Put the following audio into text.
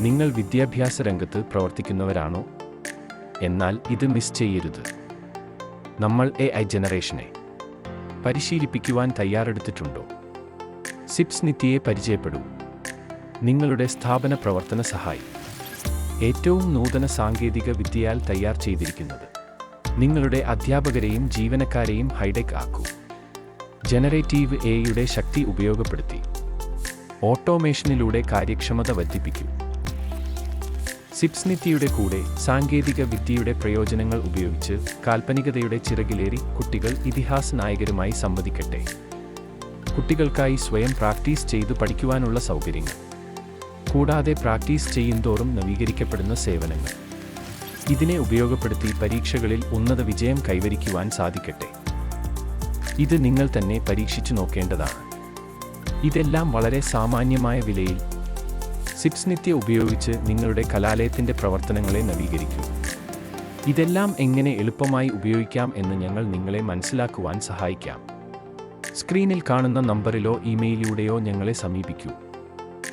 നിങ്ങൾ വിദ്യാഭ്യാസ രംഗത്ത് പ്രവർത്തിക്കുന്നവരാണോ? എന്നാൽ ഇത് മിസ് ചെയ്യരുത്. നമ്മൾ എ ഐ ജനറേഷനെ പരിശീലിപ്പിക്കുവാൻ തയ്യാറെടുത്തിട്ടുണ്ടോ? സിപ്സ് നിത്യയെ പരിചയപ്പെടൂ. നിങ്ങളുടെ സ്ഥാപന പ്രവർത്തന സഹായി. ഏറ്റവും നൂതന സാങ്കേതിക വിദ്യയാൽ തയ്യാർ ചെയ്തിരിക്കുന്നത് നിങ്ങളുടെ അധ്യാപകരെയും ജീവനക്കാരെയും ഹൈടെക് ആക്കൂ. ജനറേറ്റീവ് എയുടെ ശക്തി ഉപയോഗപ്പെടുത്തി. ഓട്ടോമേഷനിലൂടെ കാര്യക്ഷമത വർദ്ധിപ്പിക്കൂ. സിപ്സ് നിത്യയുടെ കൂടെ സാങ്കേതിക വിദ്യയുടെ പ്രയോജനങ്ങൾ ഉപയോഗിച്ച് കാൽപ്പനികതയുടെ ചിറകിലേറി കുട്ടികൾ ഇതിഹാസ നായകരുമായി സംവദിക്കട്ടെ. കുട്ടികൾക്കായി സ്വയം പ്രാക്ടീസ് ചെയ്ത് പഠിക്കുവാനുള്ള സൗകര്യങ്ങൾ. കൂടാതെ പ്രാക്ടീസ് ചെയ്യുന്തോറും നവീകരിക്കപ്പെടുന്ന സേവനങ്ങൾ. ഇതിനെ ഉപയോഗപ്പെടുത്തി പരീക്ഷകളിൽ ഉന്നത വിജയം കൈവരിക്കുവാൻ സാധിക്കട്ടെ. ഇത് നിങ്ങൾ തന്നെ പരീക്ഷിച്ചു നോക്കേണ്ടതാണ്. ഇതെല്ലാം വളരെ സാമാന്യമായ വിലയിൽ സിപ്സ് നിത്യ ഉപയോഗിച്ച് നിങ്ങളുടെ കലാലയത്തിന്റെ പ്രവർത്തനങ്ങളെ നവീകരിക്കൂ. ഇതെല്ലാം എങ്ങനെ എളുപ്പമായി ഉപയോഗിക്കാം എന്ന് ഞങ്ങൾ നിങ്ങളെ മനസ്സിലാക്കുവാൻ സഹായിക്കാം. സ്ക്രീനിൽ കാണുന്ന നമ്പറിലോ ഇമെയിലിലൂടെയോ ഞങ്ങളെ സമീപിക്കൂ.